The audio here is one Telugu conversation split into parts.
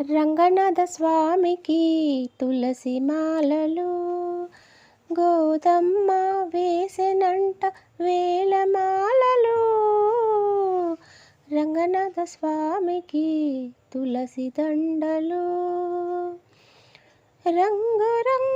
రంగనాథ స్వామికి తులసి మాలలు గోదమ్మ వేసెనంట వేలమాలలు రంగనాథ స్వామికి తులసి దండలు. రంగు రంగు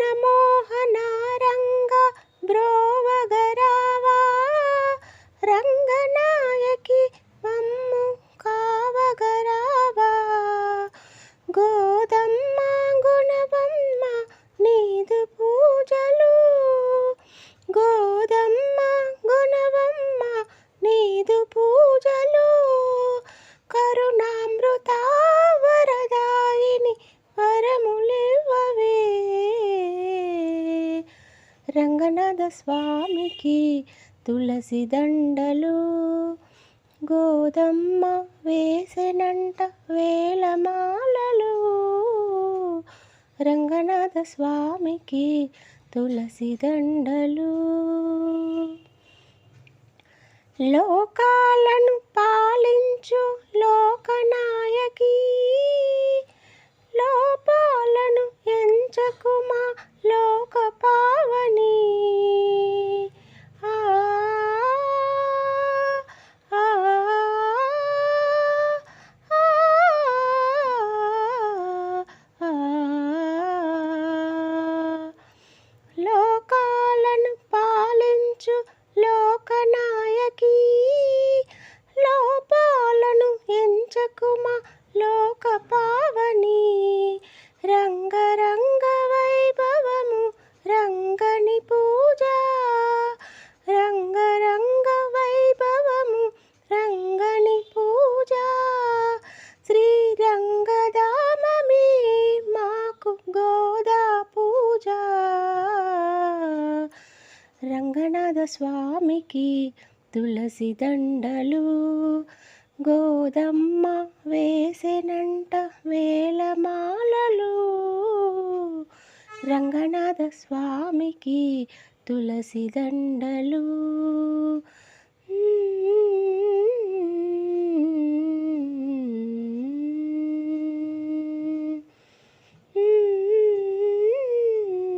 I'm more. స్వామికి తులసి దండలు గోదమ్మ వేసెనంట వేలమాలలు. రంగనాథ స్వామికి తులసి దండలు. లోకాలను పాలించు లోకనాయకి కుమ లోక పావని రంగరంగ వైభవము రంగని పూజ. రంగరంగ వైభవము రంగని పూజ. శ్రీరంగధామమే మాకు గోదా పూజ. రంగనాథ స్వామికి తులసి దండలు. గోదమ్మ వేసెనంట వేలమాలలు రంగనాథ స్వామికి తులసి దండలు.